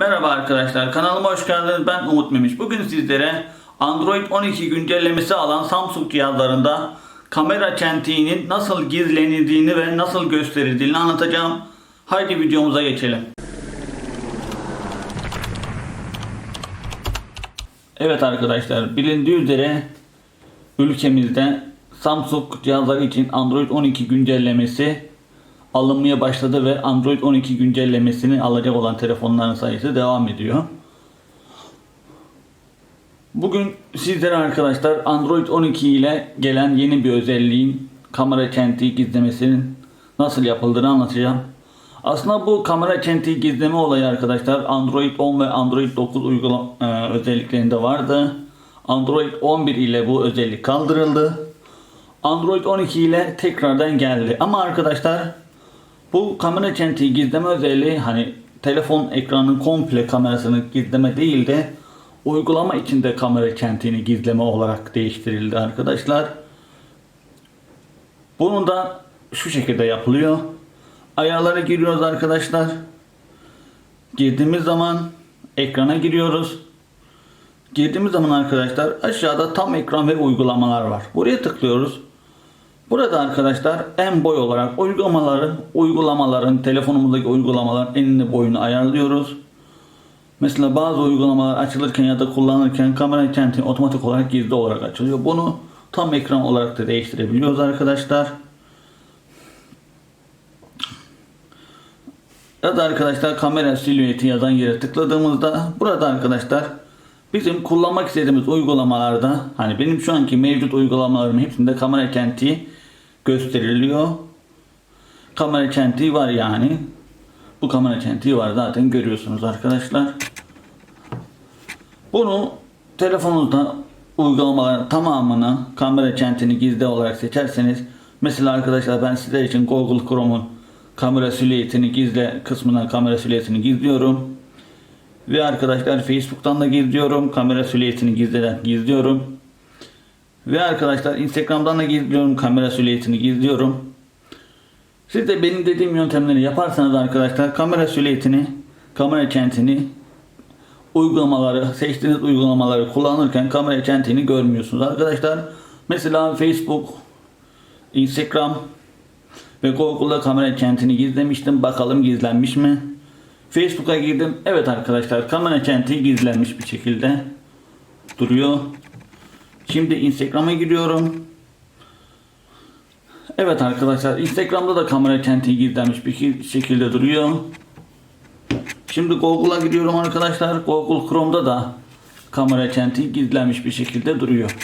Merhaba arkadaşlar kanalıma hoş geldiniz ben Umut Memiş. Bugün sizlere Android 12 güncellemesi alan Samsung cihazlarında kamera çentiğinin nasıl gizlenildiğini ve nasıl gösterildiğini anlatacağım. Haydi videomuza geçelim. Evet arkadaşlar bilindiği üzere ülkemizde Samsung cihazları için Android 12 güncellemesi alınmaya başladı ve Android 12 güncellemesini alacak olan telefonların sayısı devam ediyor. Bugün sizlere arkadaşlar Android 12 ile gelen yeni bir özelliğin kamera çentiği gizlemesinin nasıl yapıldığını anlatacağım. Aslında bu kamera çentiği gizleme olayı arkadaşlar Android 10 ve Android 9 uygulama e, özelliklerinde vardı. Android 11 ile bu özellik kaldırıldı. Android 12 ile tekrardan geldi. Ama arkadaşlar bu kamera çentiği gizleme özelliği hani telefon ekranının komple kamerasını gizleme değil de uygulama içinde kamera çentiğini gizleme olarak değiştirildi arkadaşlar. Bunun da şu şekilde yapılıyor. Ayarlara giriyoruz arkadaşlar. Girdiğimiz zaman ekrana giriyoruz. Girdiğimiz zaman arkadaşlar aşağıda tam ekran ve uygulamalar var. Buraya tıklıyoruz. Burada arkadaşlar en boy olarak uygulamaların, uygulamaların, telefonumuzdaki uygulamaların enini boyunu ayarlıyoruz. Mesela bazı uygulamalar açılırken ya da kullanırken kamera çentiği otomatik olarak gizli olarak açılıyor. Bunu tam ekran olarak da değiştirebiliyoruz arkadaşlar. Ya da arkadaşlar kamera silüeti yazan yere tıkladığımızda burada arkadaşlar bizim kullanmak istediğimiz uygulamalarda hani benim şu anki mevcut uygulamalarım hepsinde kamera çentiği gösteriliyor. Kamera çentiği var yani. Bu kamera çentiği var zaten görüyorsunuz arkadaşlar. Bunu telefonunuzda uygulamaların tamamını kamera çentini gizli olarak seçerseniz mesela arkadaşlar ben sizler için Google Chrome'un kamera silüetini gizle kısmından kamera silüetini gizliyorum. Ve arkadaşlar Facebook'tan da gizliyorum. Kamera silüetini gizleden gizliyorum. Ve arkadaşlar Instagram'dan da gizliyorum. Kamera silüetini gizliyorum. Siz de benim dediğim yöntemleri yaparsanız arkadaşlar kamera silüetini, kamera çentini uygulamaları, seçtiğiniz uygulamaları kullanırken kamera çentiğini görmüyorsunuz arkadaşlar. Mesela Facebook, Instagram ve Google'da kamera çentini gizlemiştim. Bakalım gizlenmiş mi? Facebook'a girdim. Evet arkadaşlar kamera çentiği gizlenmiş bir şekilde duruyor. Şimdi Instagram'a giriyorum. Evet arkadaşlar Instagram'da da kamera çentiği gizlenmiş bir şekilde duruyor. Şimdi Google'a giriyorum arkadaşlar. Google Chrome'da da kamera çentiği gizlenmiş bir şekilde duruyor.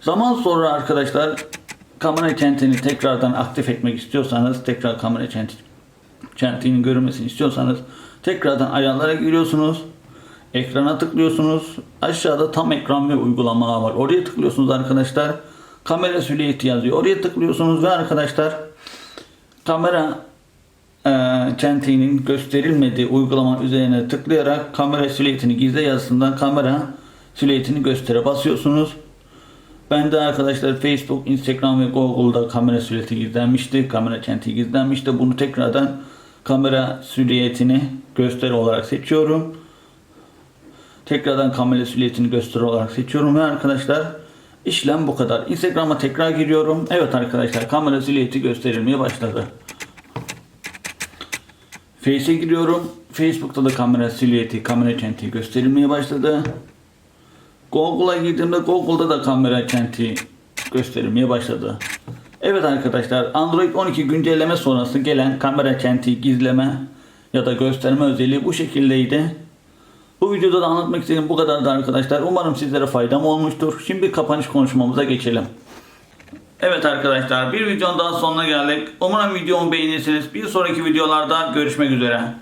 Zaman sonra arkadaşlar kamera çentiğini tekrardan aktif etmek istiyorsanız tekrar kamera çenti, çentiğinin görünmesini istiyorsanız tekrardan ayarlara giriyorsunuz. Ekrana tıklıyorsunuz. Aşağıda tam ekran ve uygulamalar var. Oraya tıklıyorsunuz arkadaşlar. Kamera silüeti yazıyor. Oraya tıklıyorsunuz ve arkadaşlar kamera e, çentiğinin gösterilmediği uygulama üzerine tıklayarak kamera silüetini gizle yazısından kamera silüetini göstere basıyorsunuz. Ben de arkadaşlar Facebook, Instagram ve Google'da kamera silüeti gizlenmişti. Kamera çentiği gizlenmişti. Bunu tekrardan kamera silüetini gösteri olarak seçiyorum. Tekrardan kamera silüetini gösteri olarak seçiyorum ve arkadaşlar işlem bu kadar. Instagram'a tekrar giriyorum. Evet arkadaşlar kamera silüeti gösterilmeye başladı. Face'e giriyorum. Facebook'ta da kamera silüeti, kamera çentiği gösterilmeye başladı. Google'a girdiğimde Google'da da kamera çentiği gösterilmeye başladı. Evet arkadaşlar Android 12 güncelleme sonrası gelen kamera çentiği gizleme ya da gösterme özelliği bu şekildeydi. Bu videoda da anlatmak istediğim bu kadardı arkadaşlar. Umarım sizlere faydam olmuştur. Şimdi kapanış konuşmamıza geçelim. Evet arkadaşlar bir videonun daha sonuna geldik. Umarım videomu beğenirsiniz. Bir sonraki videolarda görüşmek üzere.